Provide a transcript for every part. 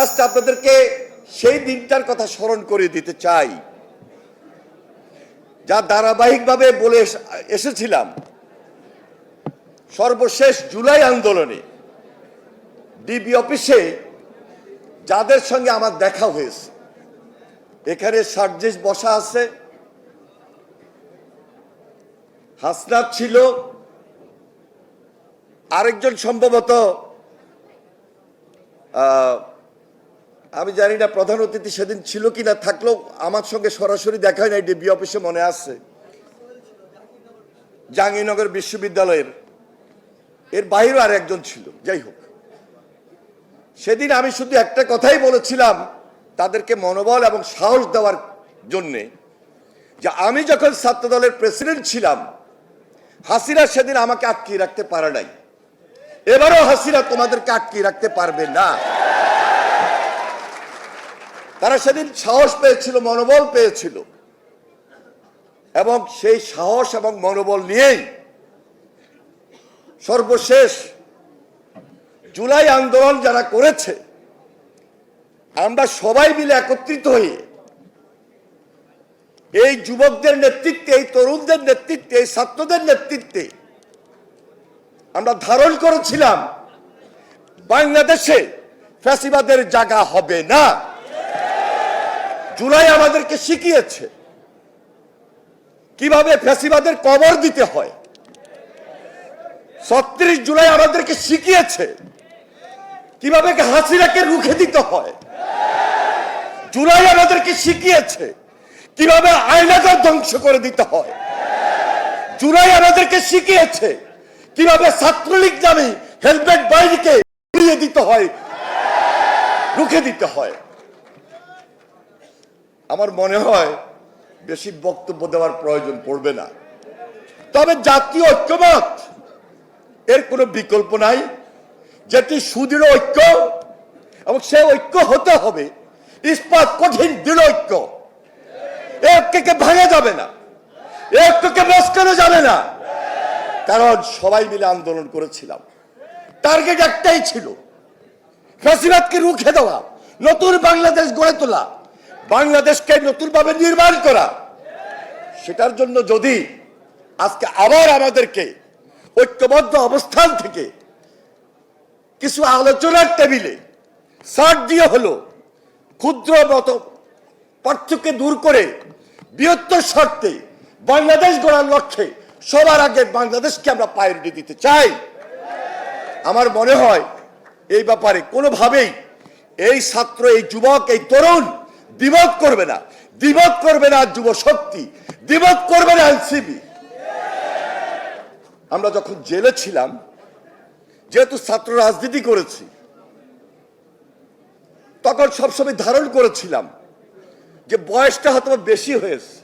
Just আপনাদেরকে সেই দিনটার কথা স্মরণ করে দিতে চাই। যা ধারাবাহিকভাবে বলে এসেছিলাম। সর্বশেষ জুলাই আন্দোলনে ডিবি অফিসে যাদের সঙ্গে আমার দেখা হয়েছে, এখানে সার্জেস বসা আছে, হাসনাত ছিল, আরেকজন সম্ভবত আমি জানি না প্রধান অতিথি সেদিন ছিল কি না থাকলেও আমার সঙ্গে সরাসরি দেখা হয় নাই ডিবি অফিসে মনে আছে। জাহাঙ্গীরনগর বিশ্ববিদ্যালয়ের, এর বাইরেও আর একজন ছিল, যাই হোক। সেদিন আমি শুধু একটা কথাই বলেছিলাম, তাদেরকে মনোবল এবং সাহস দেওয়ার জন্যে, যে আমি যখন ছাত্র দলের প্রেসিডেন্ট ছিলাম, হাসিনা সেদিন আমাকে আটকিয়ে রাখতে পারে নাই। এবারও হাসিনা তোমাদেরকে আটকিয়ে রাখতে পারবে না। তারা সেদিন সাহস পেয়েছিল, মনোবল পেয়েছিল। এবং সেই সাহস এবং মনোবল নিয়েই সর্বশেষ জুলাই আন্দোলন যারা করেছে, আমরা সবাই মিলে একত্রিত হয়ে এই যুবকদের নেতৃত্বে, এই তরুণদের নেতৃত্বে, এই ছাত্রদের নেতৃত্বে আমরা ধারণ করেছিলাম, বাংলাদেশে ফ্যাসিবাদের জায়গা হবে না। জুলাই আমাদেরকে শিখিয়েছে কীভাবে ফ্যাসিবাদের কবর দিতে হয়। ছত্রিশ জুলাই আমাদেরকে শিখিয়েছে কীভাবে হাসিনাকে রুখে দিতে হয়। জুলাই আমাদেরকে শিখিয়েছে কীভাবে আয়নাকে ধ্বংস করে দিতে হয়। জুলাই আমাদেরকে শিখিয়েছে কীভাবে ছাত্রলীগ নামে হেলমেট বাইরিকে উড়িয়ে দিতে হয়, রুখে দিতে হয়। আমার মনে হয় বেশি বক্তব্য দেওয়ার প্রয়োজন পড়বে না। তবে জাতীয় ঐক্যমত, এর কোনো বিকল্প নাই। যেটি সুদৃঢ় ঐক্য এবং সে ঐক্য হতে হবে। ইস্পাত কঠিন, দৃঢ় ঐক্য। এ ঐক্যকে ভাঙা যাবে না। এ ঐক্যকে মস্কানো যাবে না। কারণ সবাই মিলে আন্দোলন করেছিলাম। টার্গেট একটাই ছিল, ফ্যাসিবাদকে রুখে দেওয়া, নতুন বাংলাদেশ গড়ে তোলা। বাংলাদেশকে নতুনভাবে নির্মাণ করা। সেটার জন্য যদি আজকে আবার আমাদেরকে ঐক্যবদ্ধ অবস্থান থেকে কিছু আলোচনার টেবিলে সার দিয়ে হলো, ক্ষুদ্র মত পার্থক্য দূর করে বৃহত্তর শর্তে বাংলাদেশ গড়ার লক্ষ্যে সবার আগে বাংলাদেশকে আমরা প্রায়োরিটি দিতে চাই। আমার মনে হয় এই ব্যাপারে কোনোভাবেই এই ছাত্র, এই যুবক, এই তরুণ দ্বিমত করবে না। দ্বিমত করবে না যুব শক্তি। দ্বিমত করবে না এনসিবি আমরা যখন জেলে ছিলাম, যেহেতু ছাত্র রাজনীতি করেছি, তখন সবসময় ধারণ করেছিলাম যে বয়সটা হয়তো বেশি হয়েছে।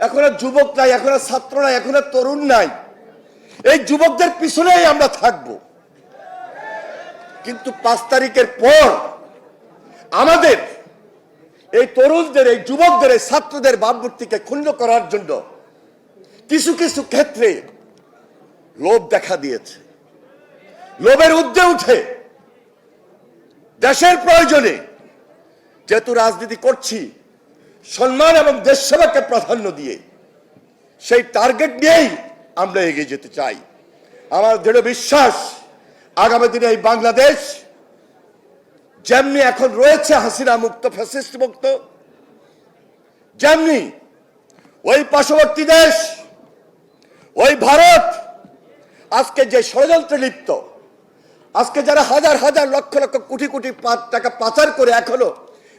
এখন আর যুবক নাই, এখন আর ছাত্র নাই, এখন আর তরুণ নাই। এই যুবকদের পিছনেই আমরা থাকব। কিন্তু পাঁচ তারিখের পর আমাদের, এই তরুণদের, এই যুবকদের, এই ছাত্রদের ভাবমূর্তিকে ক্ষুণ্ণ করার জন্য কিছু কিছু ক্ষেত্রে লোভ দেখা দিয়েছে। লোভের ঊর্ধ্বে উঠে দেশের প্রয়োজনে যেহেতু রাজনীতি করছি, সম্মান এবং দেশ সেবাকে প্রাধান্য দিয়ে সেই টার্গেট নিয়েই আমরা এগিয়ে যেতে চাই। আমার দৃঢ় বিশ্বাস, আগামী দিনে এই বাংলাদেশ যেমনি এখন রয়েছে হাসিনা মুক্ত, ফ্যাসিস্ট মুক্ত, যেমনি ওই পার্শ্ববর্তী দেশ, ওই ভারত আজকে যে ষড়যন্ত্রে লিপ্ত, আজকে যারা হাজার হাজার লক্ষ লক্ষ, কোটি কোটি টাকা পাচার করে এখনও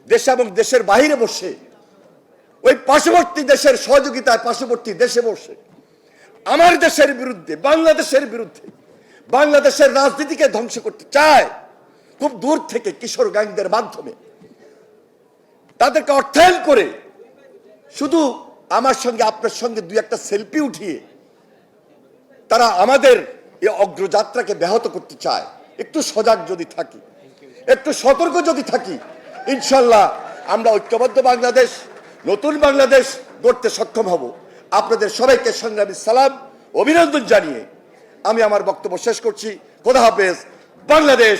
দেশে এবং দেশের বাইরে বসে, ওই পার্শ্ববর্তী দেশের সহযোগিতায় পার্শ্ববর্তী দেশে বসে, আমার দেশের বিরুদ্ধে, বাংলাদেশের বিরুদ্ধে, বাংলাদেশের রাজনীতিকে ধ্বংস করতে চায় খুব দূর থেকে কিশোর গ্যাংদের মাধ্যমে। তাদেরকে অর্থায়ন করে শুধু আমার সঙ্গে, আপনার সঙ্গে দুই একটা সেলফি উঠিয়ে তারা আমাদের এই অগ্রযাত্রাকে ব্যাহত করতে চায়। একটু সজাগ যদি থাকি, একটু সতর্ক যদি থাকি, ইনশাল্লাহ আমরা ঐক্যবদ্ধ বাংলাদেশ, নতুন বাংলাদেশ গড়তে সক্ষম হব। আপনাদের সবাইকে সংগ্রামী সালাম, অভিনন্দন জানিয়ে আমি আমার বক্তব্য শেষ করছি। খোদা হাফেজ, বাংলাদেশ